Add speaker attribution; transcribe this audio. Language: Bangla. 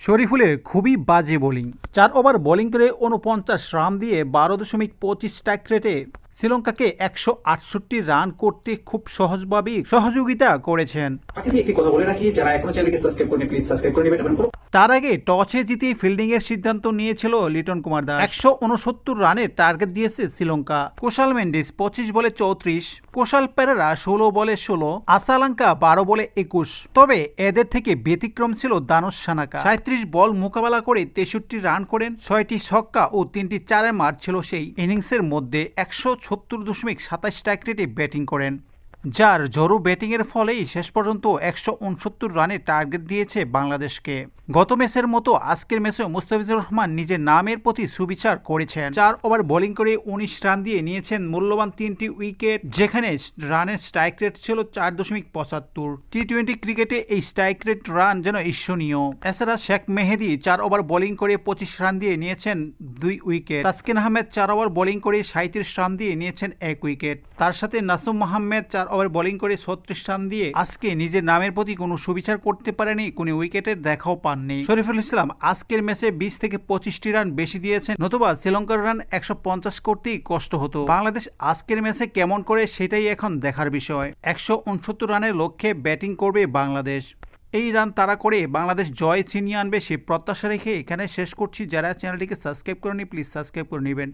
Speaker 1: শরীফুলের খুবই বাজে বোলিং। চার ওভার বোলিং করে উনপঞ্চাশ রান দিয়ে বারো দশমিক পঁচিশ স্ট্রাইক রেটে শ্রীলঙ্কাকে একশো আটষট্টি রান করতে খুব সহজভাবেই সহযোগিতা করেছেন।
Speaker 2: একটি কথা বলে রাখি যারা এখনও চ্যানেলকে সাবস্ক্রাইব করেনি প্লিজ সাবস্ক্রাইব করে নেবেন
Speaker 1: তার আগে টসে জিতে ফিল্ডিং এর সিদ্ধান্ত নিয়েছিল লিটন কুমার দাস। একশো উনসত্তর রানের টার্গেট দিয়েছে শ্রীলঙ্কা। কোশাল মেন্ডিস পঁচিশ বলে চৌত্রিশ কোশাল পেরেরা ষোলো বলে ষোলো আসালাঙ্কা বারো বলে একুশ। তবে এদের থেকে ব্যতিক্রম ছিল দানুশ সানাকা। সাঁত্রিশ বল মোকাবেলা করে তেষট্টি রান করেন ছয়টি ছক্কা ও তিনটি চারে মার ছিল সেই ইনিংসের মধ্যে। একশো ছত্তর দশমিক সাতাশটা রেটে ব্যাটিং করেন। যার জরু ব্যাটিংয়ের ফলেই শেষ পর্যন্ত একশো উনসত্তর রানের টার্গেট দিয়েছে বাংলাদেশকে। গত ম্যাচের মতো আজকের ম্যাচে মুস্তাফিজুর রহমান নিজের নামের প্রতি সুবিচার করেছেন। চার ওভার বোলিং করে উনিশ রান দিয়ে নিয়েছেন মূল্যবান তিনটি উইকেট, যেখানে রানের স্ট্রাইক রেট ছিল চার দশমিক পঁচাত্তর। টি টোয়েন্টি ক্রিকেটে এই স্ট্রাইক রেট রান যেন ঈর্ষণীয়। এছাড়া শেখ মেহেদি চার ওভার বোলিং করে পঁচিশ রান দিয়ে নিয়েছেন দুই উইকেট। তাসকিন আহমেদ চার ওভার বোলিং করে সাঁত্রিশ রান দিয়ে নিয়েছেন এক উইকেট। তার সাথে নাসুম মোহাম্মদ চার ওভার বোলিং করে ছত্রিশ রান দিয়ে আজকে নিজের নামের প্রতি কোনো সুবিচার করতে পারেনি, কোনো উইকেটের দেখাও পাননি। শরীফুল ইসলাম আজকের ম্যাচে বিশ থেকে পঁচিশটি রান বেশি দিয়েছেন, নতুবা শ্রীলঙ্কার রান একশো পঞ্চাশ করতেই কষ্ট হতো। বাংলাদেশ আজকের ম্যাচে কেমন করে সেটাই এখন দেখার বিষয়। একশো উনসত্তর রানের লক্ষ্যে ব্যাটিং করবে বাংলাদেশ। এই রান তারা করে বাংলাদেশ জয় ছিনিয়ে আনবে সে প্রত্যাশা রেখে এখানে শেষ করছি। যারা চ্যানেলটিকে সাবস্ক্রাইব করেনি প্লিজ সাবস্ক্রাইব করে নেবেন।